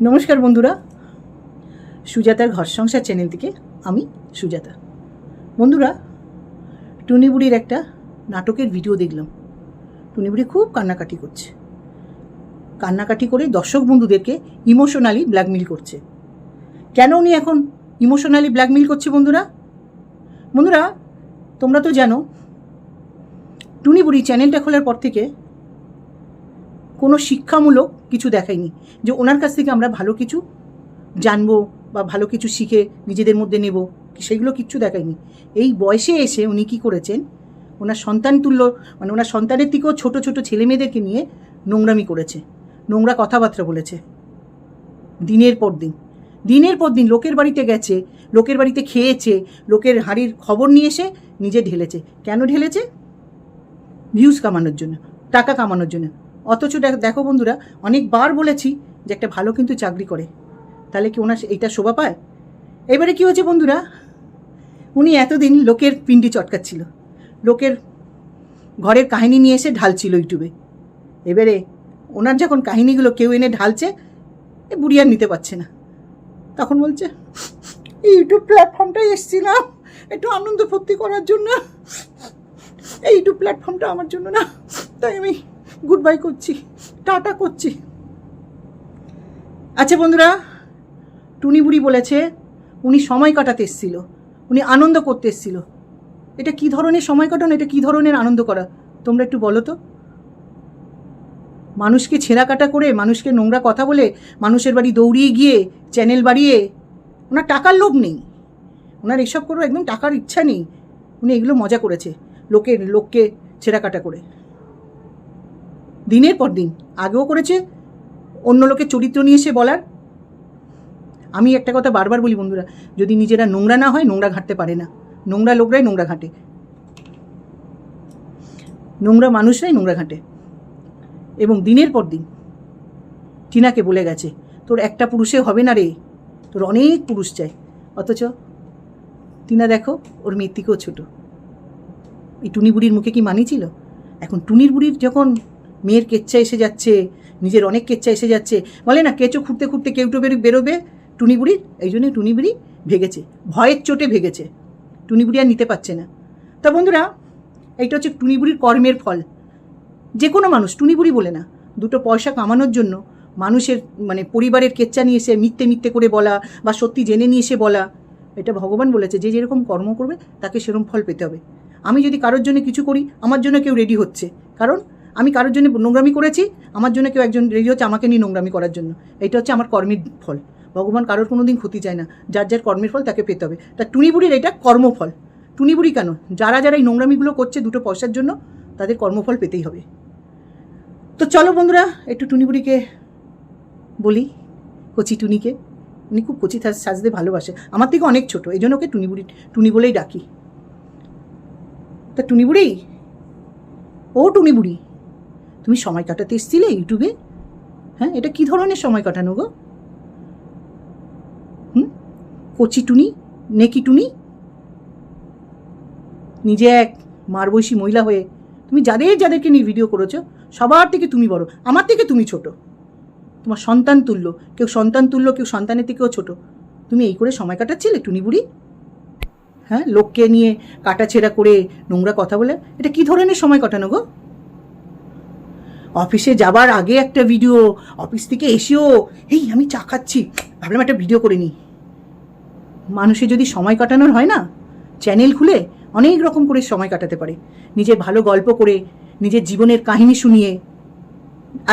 নমস্কার বন্ধুরা। সুজাতার ঘর সংসার চ্যানেল থেকে আমি সুজাতা। বন্ধুরা, টুনিবুড়ির একটা নাটকের ভিডিও দেখলাম। টুনিবুড়ি খুব কান্নাকাটি করছে। কান্নাকাটি করে দর্শক বন্ধুদেরকে ইমোশনালি ব্ল্যাকমেল করছে। কেন উনি এখন ইমোশনালি ব্ল্যাকমেল করছে বন্ধুরা? বন্ধুরা, তোমরা তো জানো, টুনিবুড়ি চ্যানেলটা খোলার পর থেকে কোনো শিক্ষামূলক কিছু দেখায়নি যে ওনার কাছ থেকে আমরা ভালো কিছু জানব বা ভালো কিছু শিখে নিজেদের মধ্যে নেব সেগুলো কিচ্ছু দেখায়নি। এই বয়সে এসে উনি কি করেছেন, ওনার সন্তান তুল্য মানে ওনার সন্তানের থেকেও ছোট ছোট ছেলে মেয়েদেরকে নিয়ে নোংরামি করেছে, নোংরা কথাবার্তা বলেছে। দিনের পর দিন, দিনের পর দিন লোকের বাড়িতে গেছে, লোকের বাড়িতে খেয়েছে, লোকের হাড়ির খবর নিয়ে এসে নিজে ঢেলেছে। কেন ঢেলেছে? ভিউজ কামানোর জন্য, টাকা কামানোর জন্য। অথচ দেখ- বন্ধুরা, অনেকবার বলেছি যে একটা ভালো কিন্তু চাকরি করে। তাহলে কি ওনার এইটা শোভা পায়? এবারে কি হয়েছে বন্ধুরা, উনি এতদিন লোকের পিন্ডি চটকাচ্ছিল। লোকের ঘরের কাহিনী নিয়ে এসে ঢালছিল ইউটিউবে। এবারে ওনার যখন কাহিনীগুলো কেউ এনে ঢালছে, এ বুড়ি আর নিতে পারছে না। তখন বলছে এই ইউটিউব প্ল্যাটফর্মটাই এসছিলাম, একটু আনন্দ ফুর্তি করার জন্য। এই ইউটিউব প্ল্যাটফর্মটা আমার জন্য না, তাই আমি গুড বাই করছি। টাটা করছি। আচ্ছা বন্ধুরা, টুনি বুড়ি বলেছে, উনি সময় কাটাতে এসেছিল। উনি আনন্দ করতে এসেছিল। এটা কি ধরনের সময় কাটানো? এটা কি ধরনের আনন্দ করা? তোমরা একটু বলো তো। মানুষকে ছেঁড়া কাটা করে, মানুষকে নোংরা কথা বলে, মানুষের বাড়ি দৌড়িয়ে গিয়ে, চ্যানেল বাড়িয়ে, ওনার টাকার লোভ নেই। ওনার এসব করে একদম টাকার ইচ্ছা নেই। উনি এগুলো মজা করেছে, লোকের, লোককে ছেঁড়া কাটা করে। দিনের পর দিন। আগেও করেছে, অন্য লোকের চরিত্র নিয়ে এসে বলার। আমি একটা কথা বারবার বলি বন্ধুরা, যদি নিজেরা নোংরা না হয়, নোংরা ঘাঁটতে পারে না। নোংরা লোকরাই নোংরা ঘাঁটে। নোংরা মানুষরাই নোংরা ঘাঁটে। এবং দিনের পর দিন, টিনাকে বলে গেছে, তোর একটা পুরুষে হবে না রে। তোর অনেক পুরুষ চাই। অথচ টিনা দেখো, ওর মেয়ের থেকেও ছোটো। এই টুনি বুড়ির মুখে কি মানিয়েছিল? এখন টুনির বুড়ির যখন মেয়ের কেচ্চা এসে যাচ্ছে, নিজের অনেক কেচ্চা এসে যাচ্ছে। বলে না, কেঁচো খুঁড়তে খুঁড়তে কেউটো বেরো বেরোবে? টুনি বুড়ির এই জন্যই টুনি বুড়ি ভেগেছে। ভয়ের চোটে ভেগেছে। টুনি বুড়ি আর নিতে পারছে না। তা বন্ধুরা, এইটা হচ্ছে টুনি বুড়ির কর্মের ফল। যে কোনো মানুষ টুনি বুড়ি বলে না, দুটো পয়সা কামানোর জন্য মানুষের মানে পরিবারের কেচ্চা নিয়ে এসে মিথ্যে মিথ্যে করে বলা বা সত্যি জেনে নিয়ে এসে বলা, এটা ভগবান বলেছে, যে যেরকম কর্ম করবে, তাকে সেরকম ফল পেতে হবে। আমি যদি কারোর জন্য কিছু করি, আমার জন্য কেউ রেডি হচ্ছে। কারণ আমি কারোর জন্য নোংরামি করেছি, আমার জন্য কেউ একজন রেডি হচ্ছে আমাকে নিয়ে নোংরামি করার জন্য। এটা হচ্ছে আমার কর্মের ফল। ভগবান কারোর কোনো দিন ক্ষতি চায় না। যার যার কর্মের ফল তাকে পেতে হবে। তা টুনিবুড়ির এটা কর্মফল। টুনিবুড়ি কেন? যারা যারা এই নোংরামিগুলো করছে দুটো পয়সার জন্য, তাদের কর্মফল পেতেই হবে। তো চলো বন্ধুরা, একটু টুনিবুড়িকে বলি, কচি টুনিকে। উনি খুব কচি সাজ- সাজতে ভালোবাসে। আমার থেকে অনেক ছোট, এই জন্য ওকে টুনিবুড়ি, টুনি বলেই ডাকি। তা টুনি বুড়ি ও টুনি বুড়ি তুমি সময় কাটাতে এসছিলে ইউটিউবে? হ্যাঁ এটা কি ধরনের সময় কাটানো গো? হুম? কচি টুনি? নেকি টুনি? নিজে এক মারবৈশী মহিলা হয়ে তুমি যাদের যাদেরকে নিয়ে ভিডিও করেছ, সবার থেকে তুমি বড়, আমার থেকে তুমি ছোট। তোমার সন্তান তুল্য, কেউ সন্তান তুল্য, কেউ সন্তানের থেকেও ছোট। তুমি এই করে সময় কাটাচ্ছিলে, টুনি বুড়ি? হ্যাঁ লোককে নিয়ে কাটাছেড়া করে নোংরা কথা বলে, এটা কি ধরনের সময় কাটানো গো? অফিসে যাবার আগে একটা ভিডিও অফিস থেকে এসেও এই আমি চা খাচ্ছি। ভাবলাম একটা ভিডিও করে নিই। মানুষের যদি সময় কাটানোর হয় না চ্যানেল খুলে অনেক রকম করে সময় কাটাতে পারে। নিজের ভালো গল্প করে, নিজের জীবনের কাহিনী শুনিয়ে,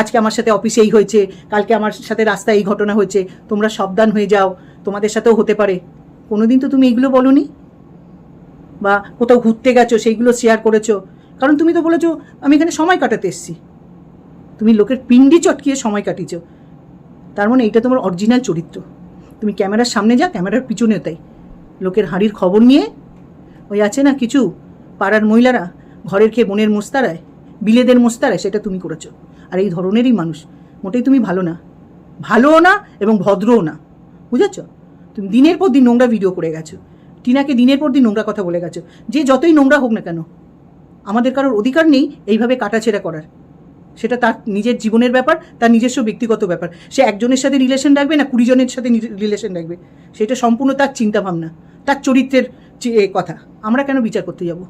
আজকে আমার সাথে অফিসে এই হয়েছে, কালকে আমার সাথে রাস্তায় এই ঘটনা হয়েছে, তোমরা সাবধান হয়ে যাও, তোমাদের সাথেও হতে পারে। কোনো দিন তো তুমি এগুলো বলনি? বা কোথাও ঘুরতে গেছো, সেইগুলো শেয়ার করেছ? কারণ তুমি তো বলেছ, আমি এখানে সময় কাটাতে এসেছি। তুমি লোকের পিন্ডি চটকিয়ে সময় কাটিয়েছ। তার মানে এইটা তোমার অরিজিনাল চরিত্র। তুমি ক্যামেরার সামনে যা, ক্যামেরার পিছনে তাই। লোকের হাঁড়ির খবর নিয়ে ওই আছে না কিছু পাড়ার মহিলারা, ঘরের খেয়ে বোনের মোস্তারায়, বিলেদের মোস্তারায়, সেটা তুমি করেছ। আর এই ধরনেরই মানুষ। মোটেই তুমি ভালো না। ভালোও না এবং ভদ্রও না। বুঝেছ? তুমি দিনের পর দিন নোংরা ভিডিও করে গেছো। টিনাকে দিনের পর দিন নোংরা কথা বলে গেছো। যে যতই নোংরা হোক না কেন, আমাদের কারোর অধিকার নেই এইভাবে কাটাছেড়া করার। সেটা তার নিজের জীবনের ব্যাপার, তার নিজস্ব ব্যক্তিগত ব্যাপার। সে একজনের সাথে রিলেশন রাখবে না কুড়ি জনের সাথে রিলেশন রাখবে? সেটা সম্পূর্ণ তার চিন্তাভাবনা, তার চরিত্রের কথা। আমরা কেন বিচার করতে যাব?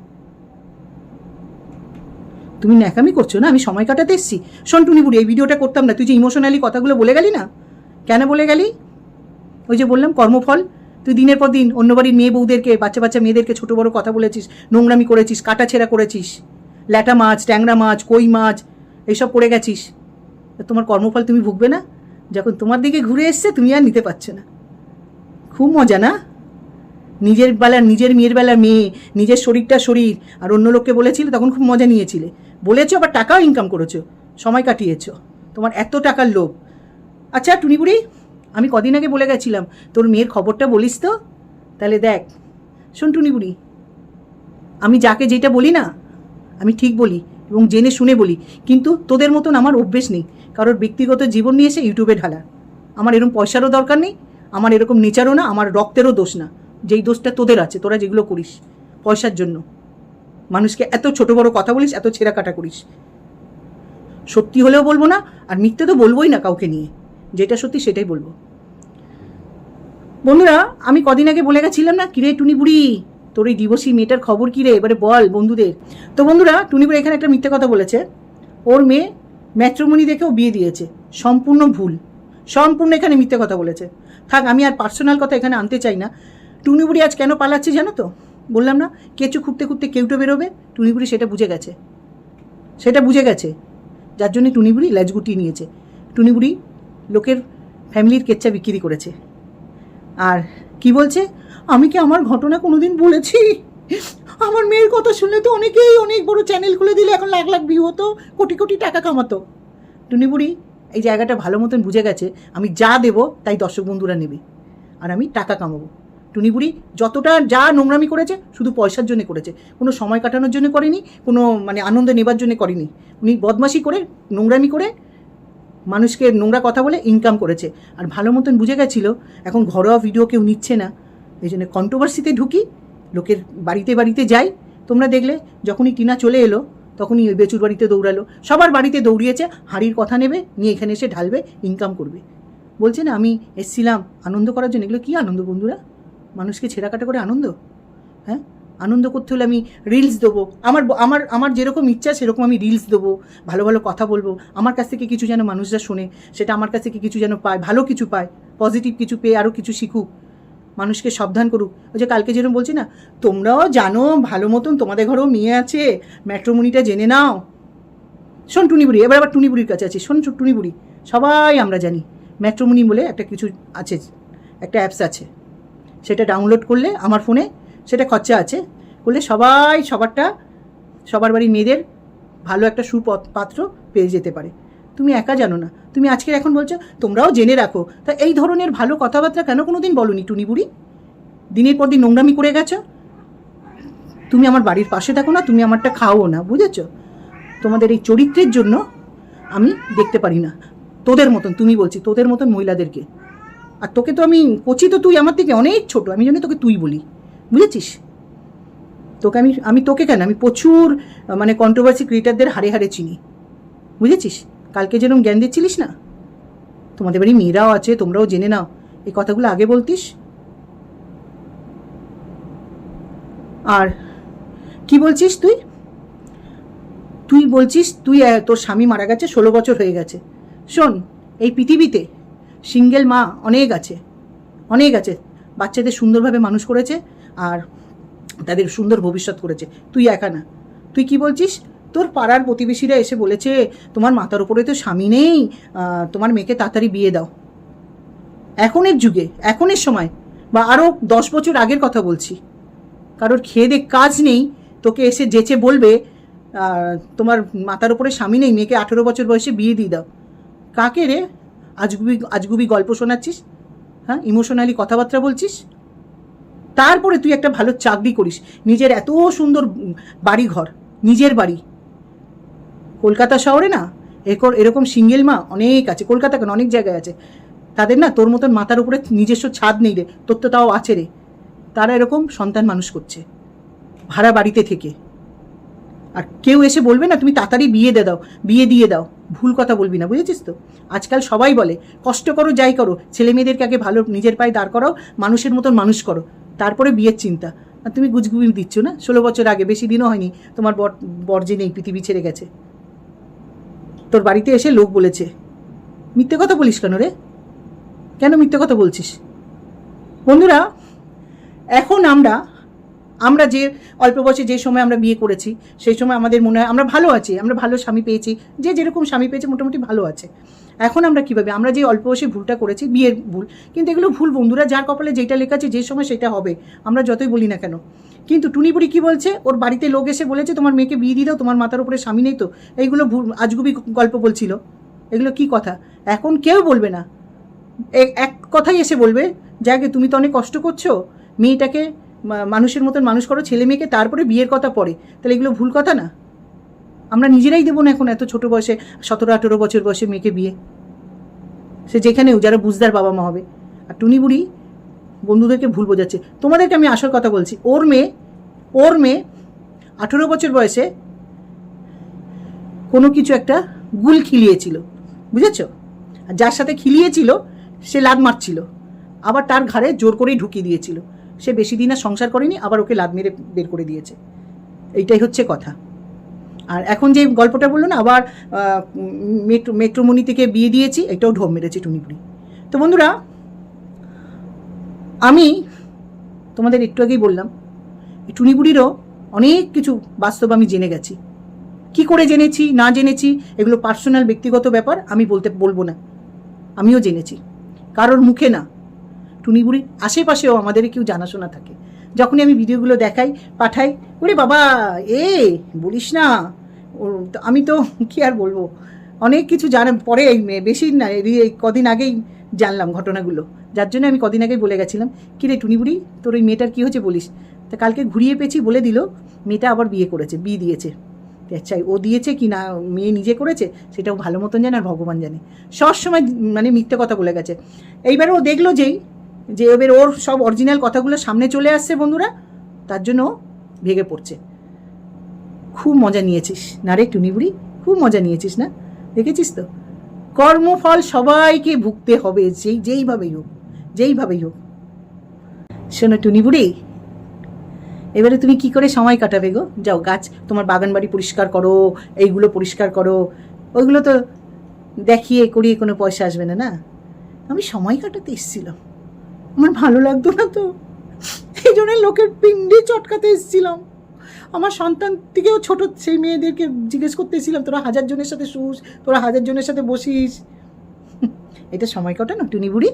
তুমি ন্যাকামি করছ না? আমি সময় কাটাতে এসছি। শোন টুনি বুড়ি এই ভিডিওটা করতাম না। তুই যে ইমোশনালি কথাগুলো বলে গেলি না? কেন বলে গেলি? ওই যে বললাম, কর্মফল। তুই দিনের পর দিন অন্য বাড়ির মেয়ে বউদেরকে, বাচ্চা বাচ্চা মেয়েদেরকে, ছোটো বড়ো কথা বলেছিস, নোংরামি করেছিস, কাটাছেঁড়া করেছিস। ল্যাটা মাছ, ট্যাংরা মাছ, কই মাছ এইসব পড়ে গেছিস। তোমার কর্মফল তুমি ভুগবে না। যখন তোমার দিকে ঘুরে এসছে, তুমি আর নিতে পারছ না। খুব মজা না? নিজের বেলা, নিজের মেয়ের বেলার মেয়ে, নিজের শরীরটা শরীর। আর অন্য লোককে বলেছিলে, তখন খুব মজা নিয়েছিলে। বলেছ, আবার টাকাও ইনকাম করেছ। সময় কাটিয়েছো। তোমার এত টাকার লোভ। আচ্ছা টুনিপুরি, আমি কদিন আগে বলে গেছিলাম, তোর মেয়ের খবরটা বলিস তো? তাহলে দেখ। শোন টুনিপুরি, আমি যাকে যেটা বলি না, আমি ঠিক বলি। এবং জেনে শুনে বলি, কিন্তু তোদের মতন আমার অভ্যেস নেই। কারোর ব্যক্তিগত জীবন নিয়ে এসে ইউটিউবে ঢালা। আমার এরকম পয়সারও দরকার নেই, আমার এরকম নেচারও না, আমার রক্তেরও দোষ না। যেই দোষটা তোদের আছে, তোরা যেগুলো করিস পয়সার জন্য। মানুষকে এত ছোট বড় কথা বলিস, এত ছেঁড়া কাটা করিস। সত্যি হলেও বলব না, আর মিথ্যে তো বলবোই না কাউকে নিয়ে। যেটা সত্যি সেটাই বলব। বন্ধুরা, আমি কদিন আগে বলে গেছিলাম না, কিরে টুনি বুড়ি তোর এই দিবসী মেয়েটার খবর কী রে? এবারে বল বন্ধুদের। তো বন্ধুরা টুনি বুড়ি এখানে একটা মিথ্যে কথা বলেছে। ওর মেয়ে ম্যাট্রোমনি দেখেও বিয়ে দিয়েছে। সম্পূর্ণ ভুল। সম্পূর্ণ এখানে মিথ্যে কথা বলেছে। থাক, আমি আর পার্সোনাল কথা এখানে আনতে চাই না। টুনি বুড়ি আজ কেন পালাচ্ছে জানো তো? বললাম না, কেঁচু খুঁড়তে খুঁড়তে কেউটো বেরোবে? টুনি বুড়ি সেটা বুঝে গেছে। সেটা বুঝে গেছে। যার জন্য টুনিবুড়ি ল্যাজ গুটিয়ে নিয়েছে। টুনিবুড়ি লোকের ফ্যামিলির কেচ্চা বিক্রি করেছে। আর কি বলছে? আমি কি আমার ঘটনা কোনোদিন বলেছি? আমার মেয়ের কথা শুনলে তো অনেকেই অনেক বড় চ্যানেল খুলে দিলে, এখন লাখ লাখ ভিউ হতো, কোটি কোটি টাকা কামাতো। টুনি বুড়ি, এই জায়গাটা ভালো মতন বুঝে গেছে, আমি যা দেবো তাই দর্শক বন্ধুরা নেবে। আর আমি টাকা কামাবো। টুনিবুড়ি যতটা যা নোংরামি করেছে, শুধু পয়সার জন্য করেছে। কোনো সময় কাটানোর জন্য করেনি, কোনো মানে আনন্দ নেবার জন্য করেনি। উনি বদমাশি করে, নোংরামি করে মানুষকে নোংরা কথা বলে ইনকাম করেছে। আর ভালো মতন বুঝে গেছিল, এখন ঘরোয়া ভিডিও কেউ নিচ্ছে না। এই জন্য কন্ট্রোভার্সিতে ঢুকি, লোকের বাড়িতে বাড়িতে যাই। তোমরা দেখলে, যখনই টিনা চলে এলো, তখনই ওই বেচুর বাড়িতে দৌড়ালো। সবার বাড়িতে দৌড়িয়েছে, হাড়ির কথা নেবে, নিয়ে এখানে এসে ঢালবে ইনকাম করবে। বলছে, না, আমি এসছিলাম, আনন্দ করার জন্য। এগুলো কী আনন্দ বন্ধুরা? মানুষকে ছেঁড়াকাটা করে আনন্দ? হ্যাঁ? আনন্দ করতে হলে আমি রিলস দেবো। আমার আমার আমার যেরকম ইচ্ছা সেরকম আমি রিলস দেবো, ভালো ভালো কথা বলব। আমার কাছ থেকে কিছু যেন মানুষরা শোনে, সেটা আমার কাছ থেকে কিছু যেন পায়, ভালো কিছু পায় পজিটিভ কিছু পেয়ে আরও কিছু শিখুক, মানুষকে সাবধান করুক। ওই যে কালকে যেরকম বলছি না, তোমরাও জানো, ভালো মতন তোমাদের ঘরেও মেয়ে আছে, ম্যাট্রোমনিটা জেনে নাও। শোন টুনিবুড়ি, এবার আবার টুনিবুড়ির কাছে আছে, শোন টুনিবুড়ি, সবাই আমরা জানি, ম্যাট্রোমনি বলে একটা কিছু আছে, একটা অ্যাপস আছে, সেটা ডাউনলোড করলে আমার ফোনে সেটা খরচা আছে। করলে সবাই, সবারটা, সবার বাড়ির মেয়েদের ভালো একটা সুপথ পাত্র পেয়ে যেতে পারে। তুমি একা জানো না। তুমি আজকের এখন বলছো, তোমরাও জেনে রাখো। তা এই ধরনের ভালো কথাবার্তা কেন কোনো দিন বলনি টুনি বুড়ি? দিনের পর দিন নোংরামি করে গেছো? তুমি আমার বাড়ির পাশে থাকো না, তুমি আমারটা খাও না, বুঝেছ? তোমাদের এই চরিত্রের জন্য আমি দেখতে পারি না। তোদের মতন, তুমি বলছি, তোদের মতন মহিলাদেরকে। আর তোকে তো আমি কচি তো তুই আমার থেকে অনেক ছোট, আমি জানি তোকে তুই বলি। বুঝেছিস? তোকে আমি আমি তোকে কেন? আমি প্রচুর মানে কন্ট্রোভার্সি ক্রিয়েটারদের হারে হারে চিনি। বুঝেছিস? কালকে যেরকম জ্ঞান দিচ্ছিলিস না? তোমাদের বাড়ি মেয়েরাও আছে, তোমরাও জেনে নাও। এই কথাগুলো আগে বলতিস? আর কি বলছিস তুই? তুই বলছিস, তুই তোর স্বামী মারা গেছে, ষোলো বছর হয়ে গেছে। শোন, এই পৃথিবীতে সিঙ্গেল মা অনেক আছে। অনেক আছে। বাচ্চাদের সুন্দরভাবে মানুষ করেছে। আর তাদের সুন্দর ভবিষ্যৎ করেছে। তুই একা না। তুই কি বলছিস? তোর পাড়ার প্রতিবেশীরা এসে বলেছে, তোমার মাথার উপরে তো স্বামী নেই তোমার মেয়েকে তাড়াতাড়ি বিয়ে দাও। এখনের যুগে, এখনের সময়, বা আরও দশ বছর আগের কথা বলছি। কারোর খেয়ে কাজ নেই, তোকে এসে যেচে বলবে তোমার মাথার উপরে স্বামী নেই, মেয়েকে আঠেরো বছর বয়সে বিয়ে দিয়ে দাও। কাকে রে? আজগুবি আজগুবি গল্প শোনাচ্ছিস? হ্যাঁ ইমোশনালি কথাবার্তা বলছিস? তারপরে তুই একটা ভালো চাকরি করিস। নিজের এত সুন্দর বাড়ি ঘর নিজের বাড়ি। কলকাতা শহরে না এরকম এরকম সিঙ্গেল মা অনেক আছে। কলকাতা কেন? অনেক জায়গায় আছে। তাদের না তোর মতন মাথার উপরে নিজস্ব ছাদ নেই রে। তোর তো তাও আছে রে। তারা এরকম সন্তান মানুষ করছে। ভাড়া বাড়িতে থেকে। আর কেউ এসে বলবে না, তুমি তাড়াতাড়ি বিয়ে দিয়ে দাও, বিয়ে দিয়ে দাও। ভুল কথা বলবি না, বুঝেছিস তো? আজকাল সবাই বলে, কষ্ট করো, যাই করো। ছেলে মেয়েদেরকে আগে ভালো নিজের পায়ে দাঁড় করাও, মানুষের মতন মানুষ করো। তারপরে বিয়ের চিন্তা। আর তুমি গুজগুবি দিচ্ছ না? ষোলো বছর আগে, বেশি দিনও হয়নি, তোমার বর বর্জে নেই, পৃথিবী ছেড়ে গেছে। তোর বাড়িতে এসে লোক বলেছে। মিথ্যে কথা বলিস কেন রে? কেন মিথ্যে কথা বলছিস? বন্ধুরা, এখন আমরা আমরা যে, অল্প বয়সে যে সময় আমরা বিয়ে করেছি, সেই সময় আমাদের মনে হয় আমরা ভালো আছি, আমরা ভালো স্বামী পেয়েছি, যে যেরকম স্বামী পেয়েছে মোটামুটি ভালো আছে। এখন আমরা কীভাবে, আমরা যে অল্প বয়সে ভুলটা করেছি, বিয়ের ভুল, কিন্তু এগুলো ভুল বন্ধুরা যার কপালে যেটা লেখা আছে যে সময় সেটা হবে, আমরা যতই বলি না কেন। কিন্তু টুনিপুরি কি বলছে? ওর বাড়িতে লোক এসে বলেছে, তোমার মেয়েকে বিয়ে দিয়ে দাও, তোমার মাথার উপরে স্বামী নেই তো। এইগুলো ভুল, আজগুবি গল্প বলছিল। এগুলো কি কথা? এখন কেউ বলবে না। এক কথাই এসে বলবে, যাকে তুমি তো অনেক কষ্ট করছ, মেয়েটাকে মানুষের মতন মানুষ করো, ছেলে মেয়েকে তারপরে বিয়ের কথা পড়ে। তাহলে এগুলো ভুল কথা না? আমরা নিজেরাই দেবো না এখন এত ছোট বয়সে, সতেরো, আঠেরো বছর বয়সে মেয়েকে বিয়ে। সে যেখানেও যারা বুঝদার বাবা মা হবে। আর টুনি বুড়ি বন্ধুদেরকে ভুল বোঝাচ্ছে। তোমাদেরকে আমি আসল কথা বলছি। ওর মেয়ে ওর মেয়ে আঠেরো বছর বয়সে কোনো কিছু একটা গুল খিলিয়েছিল। বুঝেছ? আর যার সাথে খিলিয়েছিল, সে লাদ মারছিল। আবার তার ঘাড়ে জোর করেই ঢুকিয়ে দিয়েছিল। সে বেশি দিন আর সংসার করেনি, আবার ওকে লাদ মেরে বের করে দিয়েছে। এইটাই হচ্ছে কথা। আর এখন যে গল্পটা বলল না, আবার মেট্রো, মেট্রোমণি থেকে বিয়ে দিয়েছি, এটাও ঢোম মেরেছে টুনিপুরি। তো বন্ধুরা, আমি তোমাদের একটু আগেই বললাম টুনিপুরিরও অনেক কিছু বাস্তব আমি জেনে গেছি। কি করে জেনেছি, না জেনেছি, এগুলো পার্সোনাল ব্যক্তিগত ব্যাপার, আমি বলতে, বলব না। আমিও জেনেছি। কারোর মুখে না। টুনিবুড়ির আশেপাশেও আমাদের কেউ জানাশোনা থাকে। যখনই আমি ভিডিওগুলো দেখাই, পাঠাই, ওরে বাবা, এ, বলিস না। আমি তো কি আর বলব? অনেক কিছু জানা পরে বেশি না, এই কদিন আগেই জানলাম ঘটনাগুলো। যার জন্য আমি কদিন আগেই বলে গেছিলাম, কি রে টুনিবুড়ি তোর ওই মেয়েটার কী হয়েছে বলিস? তা কালকে ঘুরিয়ে পেয়েছি বলে দিল, মেয়েটা আবার বিয়ে করেছে, বিয়ে দিয়েছে। চাই, ও দিয়েছে কি না মেয়ে নিজে করেছে, সেটাও ভালো মতন জানে আর ভগবান জানে। সবসময় মানে মিথ্যে কথা বলে গেছে। এইবার ও দেখল যেই যে এবার ওর সব অরিজিনাল কথাগুলো সামনে চলে আসছে বন্ধুরা, তার জন্য ভেগে পড়ছে। খুব মজা নিয়েছিস। না রে টুনিবুড়ি খুব মজা নিয়েছিস না? দেখেছিস তো? কর্মফল সবাইকে ভুগতে হবে, যেই, যেইভাবেই হোক যেইভাবেই হোক। শোনো টুনিবুড়ি এবারে তুমি কি করে সময় কাটাবে গো? যাও, গাছ, তোমার বাগান বাড়ি পরিষ্কার করো, এইগুলো পরিষ্কার করো। ওইগুলো তো দেখিয়ে, করিয়ে কোনো পয়সা আসবে না না? আমি সময় কাটাতে এসেছিলাম। আমার ভালো লাগতো না তো। এই জন্য লোকের পিণ্ডি চটকাতে এসেছিলাম। আমার সন্তান থেকেও ছোট সেই মেয়েদেরকে জিজ্ঞেস করতে এসেছিলাম, তোরা হাজার জনের সাথে শুস, তোরা হাজার জনের সাথে বসিস। এটা সময় কাটানো টুনি বুড়ি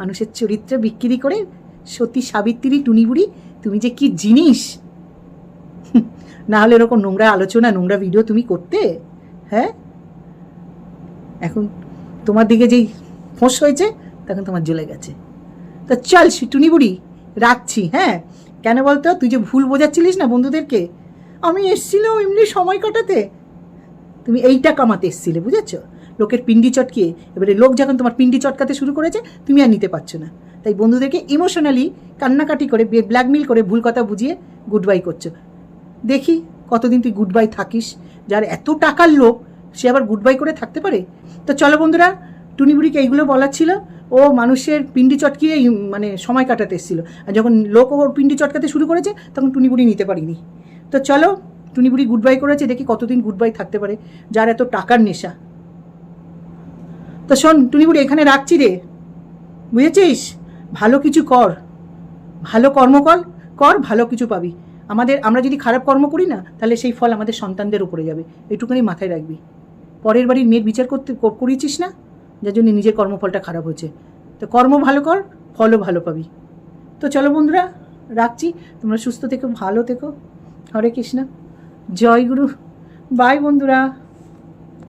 মানুষের চরিত্র বিক্রি করে সতী সাবিত্রী টুনি বুড়ি তুমি যে কি জিনিস? না হলে এরকম নোংরা আলোচনা, নোংরা ভিডিও তুমি করতে হ্যাঁ? এখন তোমার দিকে যেই ফোঁস হয়েছে, তখন তোমার জ্বলে গেছে। তা চল টুনি বুড়ি, রাখছি হ্যাঁ? কেন বলতো, তুই যে ভুল বোঝাচ্ছিলিস না বন্ধুদেরকে? আমি এসছিলাম এমনি সময় কাটাতে। তুমি এইটা কামাতে এসছিলে, বুঝেছ? লোকের পিন্ডি চটকিয়ে, এবারে লোক যখন তোমার পিন্ডি চটকাতে শুরু করেছে, তুমি আর নিতে পারছ না। তাই বন্ধুদেরকে ইমোশনালি কান্নাকাটি করে ব্ল্যাকমেল করে ভুল কথা বুঝিয়ে গুড বাই করছ। দেখি কতদিন তুই গুড বাই থাকিস, যার এত টাকার লোক সে আবার গুড বাই করে থাকতে পারে? তো চলো বন্ধুরা টুনিবুড়িকে এইগুলো বলার ছিল। ও মানুষের পিন্ডি চটকিয়ে মানে সময় কাটাতে এসেছিল। আর যখন লোক ওর পিন্ডি চটকাতে শুরু করেছে, তখন টুনিবুড়ি নিতে পারিনি। তো চলো টুনিবুড়ি গুড বাই করেছে, দেখি কতদিন গুড বাই থাকতে পারে, যার এত টাকার নেশা। তো শোন টুনিবুড়ি এখানে রাখছি রে। বুঝেছিস? ভালো কিছু কর। ভালো কর্ম কর কর, ভালো কিছু পাবি। আমাদের, আমরা যদি খারাপ কর্ম করি না, তাহলে সেই ফল আমাদের সন্তানদের উপরে যাবে। এইটুকুনি মাথায় রাখবি। পরের বাড়ির মেয়ের বিচার করতে করিয়েছিস না? যার জন্য নিজের কর্মফলটা খারাপ হচ্ছে। তো কর্ম ভালো কর, ফলও ভালো পাবি। তো চলো বন্ধুরা, রাখছি। তোমরা সুস্থ থেকো, ভালো থেকো। হরে কৃষ্ণ। জয় গুরু। বাই বন্ধুরা।